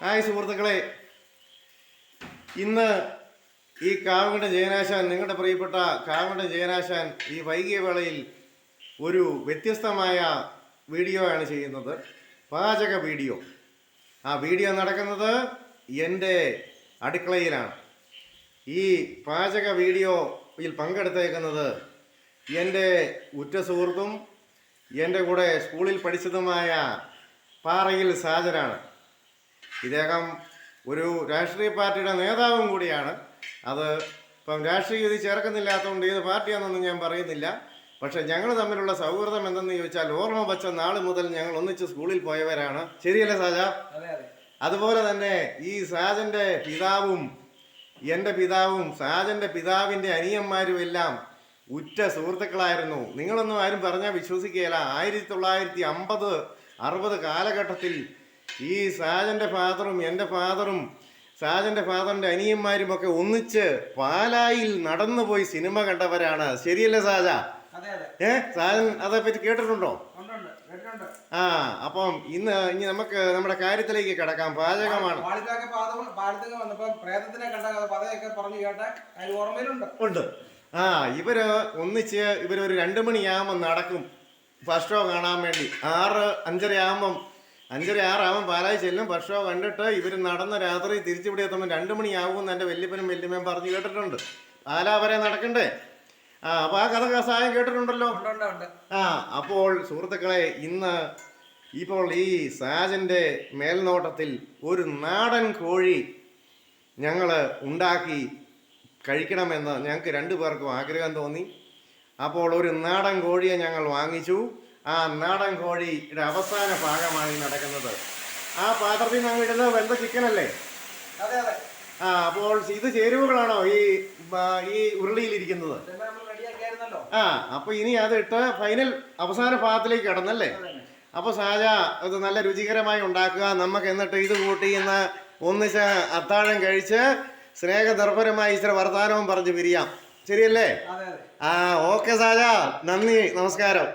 Hi സുഹൃത്തുക്കളെ. ഇന്ന് ഈ കാവുകണ്ട ജയനാശാൻ നിങ്ങളുടെ പ്രിയപ്പെട്ട കാവുകണ്ട ജയനാശാൻ ഈ വൈകിയ വേളയിൽ ഒരു വ്യത്യസ്തമായ വീഡിയോ ആണ് ചെയ്യുന്നത്. പാചക വീഡിയോ. ആ വീഡിയോ നടക്കുന്നത് എന്റെ അടുക്കളയിലാണ്. ഈ പാചക വീഡിയോയിൽ പങ്കെടുത്തേക്കുന്നത് എന്റെ ഉറ്റ സുഹൃത്തും എന്റെ കൂടെ സ്കൂളിൽ പഠിച്ചതുമായ പാറയിൽ സാജനാണ്. ഇദ്ദേഹം ഒരു രാഷ്ട്രീയ പാർട്ടിയുടെ നേതാവും കൂടിയാണ്. അത് ഇപ്പം രാഷ്ട്രീയ ഇത് ചേർക്കുന്നില്ലാത്തതുകൊണ്ട് ഏത് പാർട്ടിയാണെന്നൊന്നും ഞാൻ പറയുന്നില്ല. പക്ഷെ ഞങ്ങൾ തമ്മിലുള്ള സൗഹൃദം എന്തെന്ന് ചോദിച്ചാൽ ഓർമ്മ വച്ച നാൾ മുതൽ ഞങ്ങൾ ഒന്നിച്ച് സ്കൂളിൽ പോയവരാണ്. ശരിയല്ലേ സാജ? അതെ അതെ. അതുപോലെ തന്നെ ഈ സാജന്റെ പിതാവും എന്റെ പിതാവും സാജന്റെ പിതാവിന്റെ അനിയന്മാരും എല്ലാം ഉറ്റ സുഹൃത്തുക്കളായിരുന്നു. നിങ്ങളൊന്നും ആരും പറഞ്ഞാൽ വിശ്വസിക്കുകയില്ല. ആയിരത്തി തൊള്ളായിരത്തി അമ്പത് അറുപത് കാലഘട്ടത്തിൽ ഈ സാജന്റെ ഫാദറും എന്റെ ഫാദറും സാജന്റെ ഫാദറിന്റെ അനിയന്മാരും ഒക്കെ ഒന്നിച്ച് പാലായിൽ നടന്നു പോയി സിനിമ കണ്ടവരാണ്. ശരിയല്ലേ സാജ? ഏ സാജൻ അതേപ്പറ്റി കേട്ടിട്ടുണ്ടോ? ആ അപ്പം ഇന്ന് ഇനി നമുക്ക് നമ്മുടെ കാര്യത്തിലേക്ക് കിടക്കാം. പാചകമാണ്. ഉണ്ട്. ആ ഇവർ ഒന്നിച്ച് ഇവരൊരു രണ്ടു മണിയാകുമ്പോൾ നടക്കും. ഫസ്റ്റ് ഷോ കാണാൻ വേണ്ടി. ആറ് അഞ്ചര ആകുമ്പം അഞ്ചര ആറാവും പാലായി ചെല്ലും. പക്ഷോ കണ്ടിട്ട് ഇവർ നടന്ന രാത്രി തിരിച്ചിവിടെ എത്തുമ്പോൾ രണ്ട് എന്ന് എന്റെ വല്യപ്പനും വല്യമ്മയും പറഞ്ഞു കേട്ടിട്ടുണ്ട്. പാലാ വരെ നടക്കണ്ടേ? ആ അപ്പോൾ ആ കഥ കസായം കേട്ടിട്ടുണ്ടല്ലോ? ആ അപ്പോൾ സുഹൃത്തുക്കളെ ഇന്ന് ഇപ്പോൾ ഈ സാജന്റെ മേൽനോട്ടത്തിൽ ഒരു നാടൻ കോഴി ഞങ്ങൾ ഉണ്ടാക്കി കഴിക്കണമെന്ന് ഞങ്ങൾക്ക് രണ്ടു പേർക്കും ആഗ്രഹം തോന്നി. അപ്പോൾ ഒരു നാടൻ കോഴിയെ ഞങ്ങൾ വാങ്ങിച്ചു. ആ നാടൻ കോഴിയുടെ അവസാന ഭാഗമാണ് ഈ നടക്കുന്നത്. ആ പാത്രത്തിൽ നിന്ന് ഇടുന്നത് വെന്ത ചിക്കനല്ലേ? ആ അപ്പോൾ ഇത് ചേരുവകളാണോ ഈ ഈ ഉരുളിയിലിരിക്കുന്നത് ആ അപ്പൊ ഇനി അത് ഇട്ട് ഫൈനൽ അവസാന ഭാഗത്തിലേക്ക് കടന്നല്ലേ? അപ്പൊ സാജ അത് നല്ല രുചികരമായി ഉണ്ടാക്കുക. നമുക്ക് എന്നിട്ട് ഇത് കൂട്ടി ഇന്ന് ഒന്നിച്ച് അത്താഴം കഴിച്ച് സ്നേഹദർഭരമായി ഇച്ചിരി വർത്താനവും പറഞ്ഞ് പിരിയാം. ശരിയല്ലേ? ആ ഓക്കെ സാജ. നന്ദി. നമസ്കാരം.